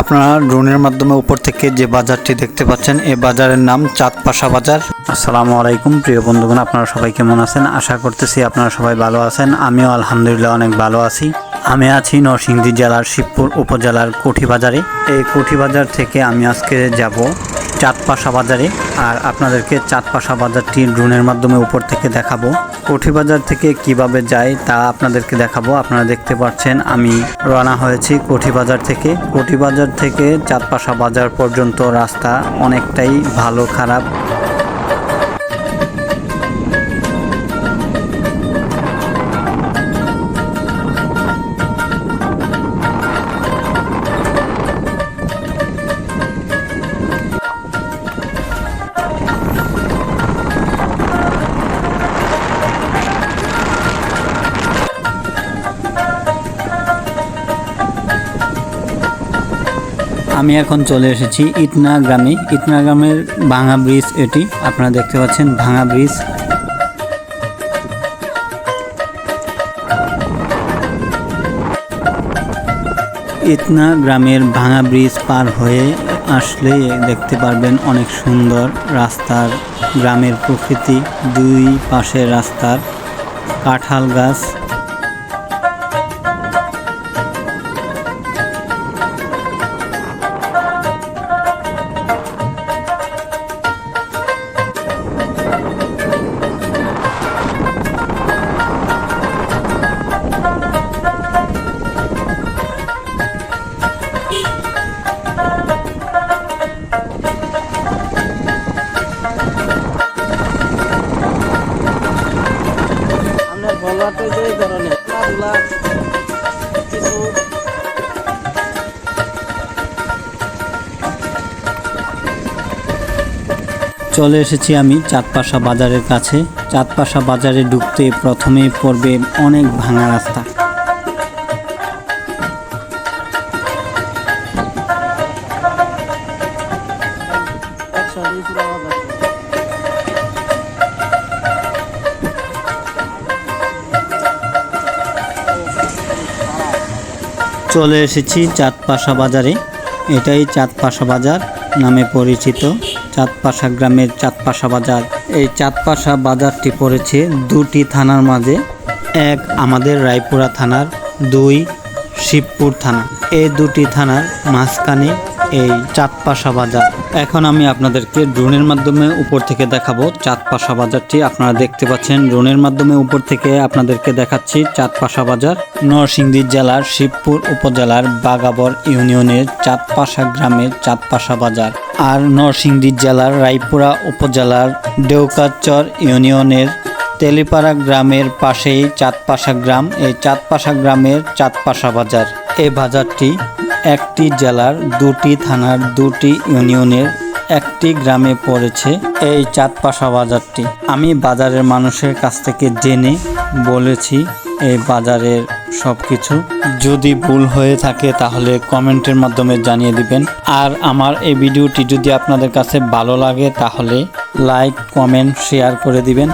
আপনারা ড্রোনের মাধ্যমে উপর থেকে যে বাজারটি দেখতে পাচ্ছেন, এ বাজারের নাম চাঁদপাশা বাজার। আসসালামু আলাইকুম, প্রিয় বন্ধুগণ, আপনারা সবাই কেমন আছেন? আশা করতেছি আপনারা সবাই ভালো আছেন। আমিও আলহামদুলিল্লাহ অনেক ভালো আছি। আমি আছি নরসিংদী জেলার শিবপুর উপজেলার কোঠি বাজারে এই কোঠি বাজার থেকে আমি আজকে যাব চাঁদপাশা বাজারে আর আপনাদেরকে চাঁদপাশা বাজারটি ড্রোনের মাধ্যমে উপর থেকে দেখাবো। কোঠি বাজার থেকে কীভাবে যাই তা আপনাদেরকে দেখাবো। আপনারা দেখতে পাচ্ছেন আমি রওনা হয়েছি কোঠি বাজার থেকে। কোঠি বাজার থেকে চাঁদপাশা বাজার পর্যন্ত রাস্তা অনেকটাই ভালো খারাপ। আমি এখন চলে এসেছি ইটনা গ্রামে। ইটনা গ্রামের ভাঙা ব্রিজ এটি। আপনারা দেখতে পাচ্ছেন ভাঙা ব্রিজ ইতনা গ্রামের ভাঙা ব্রিজ পার হয়ে আসলে দেখতে পারবেন অনেক সুন্দর রাস্তার গ্রামের প্রকৃতি। দুই পাশে রাস্তার কাঁঠাল গাছ। যে ধরনের খেলাধুলা কিছু চলে এসেছি আমি চাঁদপাশা বাজারের কাছে। চাঁদপাশা বাজারে ঢুকতে প্রথমে পড়বে অনেক ভাঙা রাস্তা। চলে এসেছি চাঁদপাশা বাজারে। এটাই চাঁদপাশা বাজার নামে পরিচিত। চাঁদপাশা গ্রামের চাঁদপাশা বাজার। এই চাঁদপাশা বাজারটি পড়েছে দুটি থানার মাঝে। এক আমাদের রায়পুরা থানার, দুই শিবপুর থানা। এই দুটি থানার মাঝখানে এই চাঁদপাশা বাজার। এখন আমি আপনাদেরকে ড্রোনের মাধ্যমে উপর থেকে দেখাবো চাঁদপাশা বাজারটি। আপনারা দেখতে পাচ্ছেন, ড্রোনের মাধ্যমে উপর থেকে আপনাদেরকে দেখাচ্ছি চাঁদপাশা বাজার। নরসিংদী জেলার শিবপুর উপজেলার বাগাবর ইউনিয়নের চাঁদপাশা গ্রামের চাঁদপাশা বাজার। আর নরসিংদী জেলার রায়পুরা উপজেলার দেউকাচর ইউনিয়নের তেলিপাড়া গ্রামের পাশেই চাঁদপাশা গ্রাম। এই চাঁদপাশা গ্রামের চাঁদপাশা বাজার। এই বাজারটি একটি জেলার দুটি থানার দুটি ইউনিয়নের একটি গ্রামে পড়েছে এই চাঁদপাশা বাজারটি। আমি বাজারের মানুষের কাছ থেকে জেনে বলেছি এই বাজারের সব কিছু যদি ভুল হয়ে থাকে তাহলে কমেন্টের মাধ্যমে জানিয়ে দিবেন। আর আমার এই ভিডিওটি যদি আপনাদের কাছে ভালো লাগে তাহলে লাইক, কমেন্ট, শেয়ার করে দিবেন।